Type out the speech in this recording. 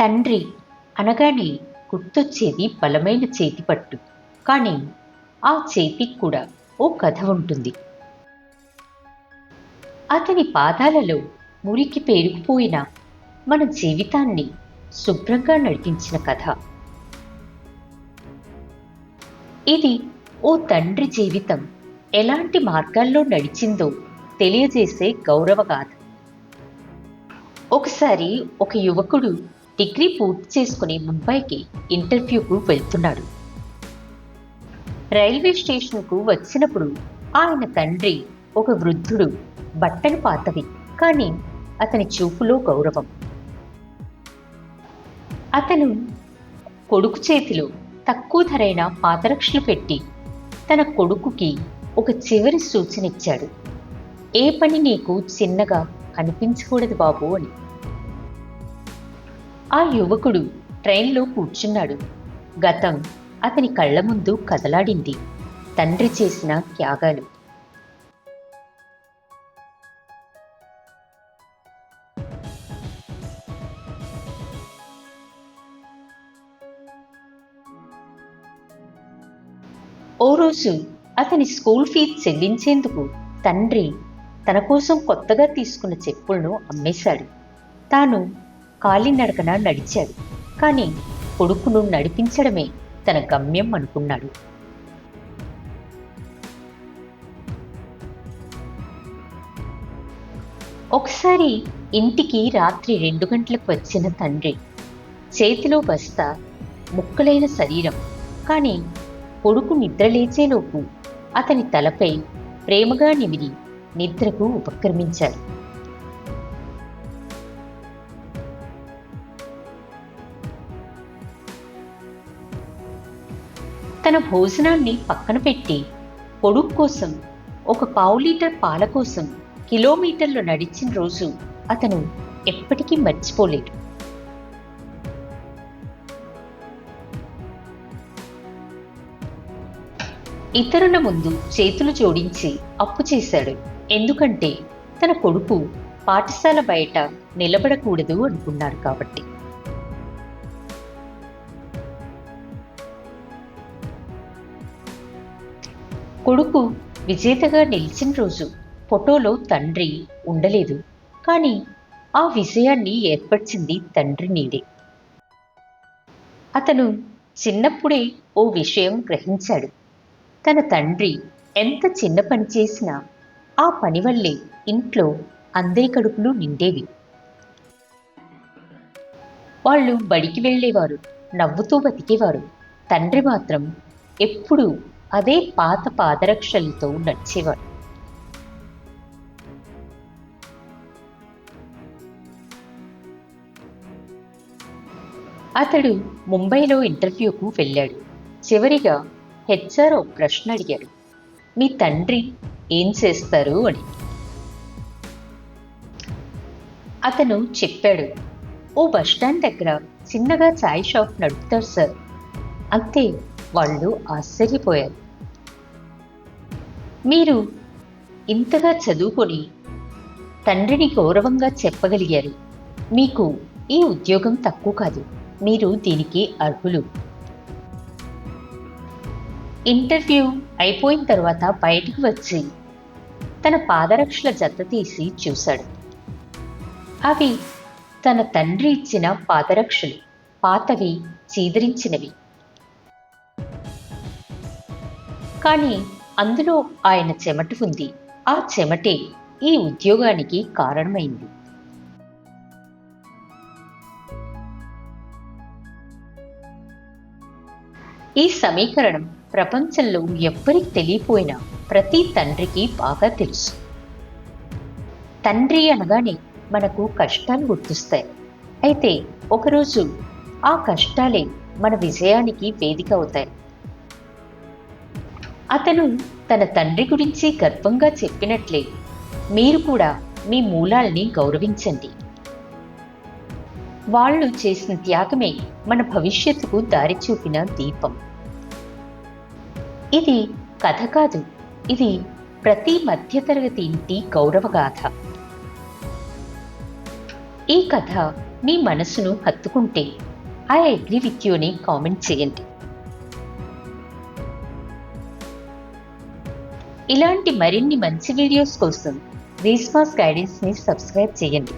తండ్రి అనగానే గుర్తొచ్చేది బలమైన చేతిపట్టు. కానీ ఆ చేతికి కూడా ఓ కథ ఉంటుంది. అతని పాదాలలో మురికి పేరుకుపోయిన మన జీవితాన్ని శుభ్రంగా నడిపించిన కథ. ఇది ఓ తండ్రి జీవితం ఎలాంటి మార్గాల్లో నడిచిందో తెలియజేసే గౌరవగాథ ఒకసారి ఒక యువకుడు డిగ్రీ పూర్తి చేసుకుని ముంబైకి ఇంటర్వ్యూకు వెళ్తున్నాడు. రైల్వే స్టేషన్కు వచ్చినప్పుడు ఆయన తండ్రి ఒక వృద్ధుడు బట్టలు పాతవి కానీ అతని చూపులో గౌరవం. అతను కొడుకు చేతిలో తక్కువ ధరైన పాదరక్షలు పెట్టి తన కొడుకుకి ఒక చివరి సూచన ఇచ్చాడు ఏ పని నీకు చిన్నగా అనిపించకూడదు బాబు అని. ఆ యువకుడు ట్రైన్లో కూర్చున్నాడు. గతం అతని కళ్ళ ముందు కదలాడింది. తండ్రి చేసిన త్యాగాలు. ఓ రోజు అతని స్కూల్ ఫీజు చెల్లించేందుకు తండ్రి తన కోసం కొత్తగా తీసుకున్న చెప్పులను అమ్మేశాడు. తాను కాలినడకన నడిచాడు. కానీ కొడుకును నడిపించడమే తన గమ్యం అనుకున్నాడు. ఒకసారి ఇంటికి రాత్రి రెండు గంటలకు వచ్చిన తండ్రి చేతిలో బస్తా ముక్కలైన శరీరం కానీ కొడుకు నిద్రలేచేలోపు అతని తలపై ప్రేమగా నిమిరి నిద్రకు ఉపక్రమించాడు. తన భోజనాన్ని పక్కన పెట్టి కొడుకు కోసం ఒక పావు లీటర్ పాల కోసం కిలోమీటర్లు నడిచిన రోజు అతను ఎప్పటికీ మర్చిపోలేడు ఇతరుల ముందు చేతులు జోడించి అప్పు చేశాడు. ఎందుకంటే తన కొడుకు పాఠశాల బయట నిలబడకూడదు అనుకున్నాడు కాబట్టి. కొడుకు విజేతగా నిలిచిన రోజు ఫోటోలో తండ్రి ఉండలేదు. కానీ ఆ విజయాన్ని ఏర్పరిచింది తండ్రి నీడే అతను చిన్నప్పుడే ఓ విషయం గ్రహించాడు. తన తండ్రి ఎంత చిన్న పని చేసినా ఆ పని వల్లే ఇంట్లో అందరి కడుపులు నిండేవి. వాళ్ళు బడికి వెళ్ళేవారు నవ్వుతూ బతికేవారు. తండ్రి మాత్రం ఎప్పుడూ అదే పాత పాదరక్షలతో నడిచేవాడు. అతడు ముంబైలో ఇంటర్వ్యూకు వెళ్ళాడు. చివరిగా హెచ్ఆర్ ఒక ప్రశ్న అడిగాడు. మీ తండ్రి ఏం చేస్తారు? అని. అతను చెప్పాడు. ఓ బస్టాండ్ దగ్గర చిన్నగా చాయ్ షాప్ నడుపుతారు సార్. అంతే వాళ్ళు ఆశ్చర్యపోయారు. మీరు ఇంతగా చదువుకొని తండ్రిని గౌరవంగా చెప్పగలిగారు. మీకు ఈ ఉద్యోగం తక్కువ కాదు. మీరు దీనికి అర్హులు. ఇంటర్వ్యూ అయిపోయిన తర్వాత బయటికి వచ్చి తన పాదరక్షల జత తీసి చూశాడు. అవి తన తండ్రి ఇచ్చిన పాదరక్షలు. పాతవి చీదరించినవి. కానీ అందులో ఆయన చెమట ఉంది. ఆ చెమటే ఈ ఉద్యోగానికి కారణమైంది. ఈ సమీకరణం ప్రపంచంలో ఎవ్వరికి తెలియపోయినా ప్రతి తండ్రికి బాగా తెలుసు. తండ్రి అనగానే మనకు కష్టాలు గుర్తుస్తాయి. అయితే ఒకరోజు ఆ కష్టాలే మన విజయానికి వేదిక అవుతాయి. అతను తన తండ్రి గురించి గర్వంగా చెప్పినట్లే. మీరు కూడా మీ మూలాల్ని గౌరవించండి. వాళ్ళు చేసిన త్యాగమే మన భవిష్యత్తుకు దారి చూపిన దీపం. ఇది కథ కాదు. ఇది ప్రతి మధ్యతరగతి ఇంటి గౌరవగాథ ఈ కథ మీ మనసును హత్తుకుంటే ఐ అగ్రి విత్ యూని కామెంట్ చేయండి. ఇలాంటి మరిన్ని మంచి వీడియోస్ కోసం రీస్మాస్ గైడెన్స్ని సబ్స్క్రైబ్ చేయండి.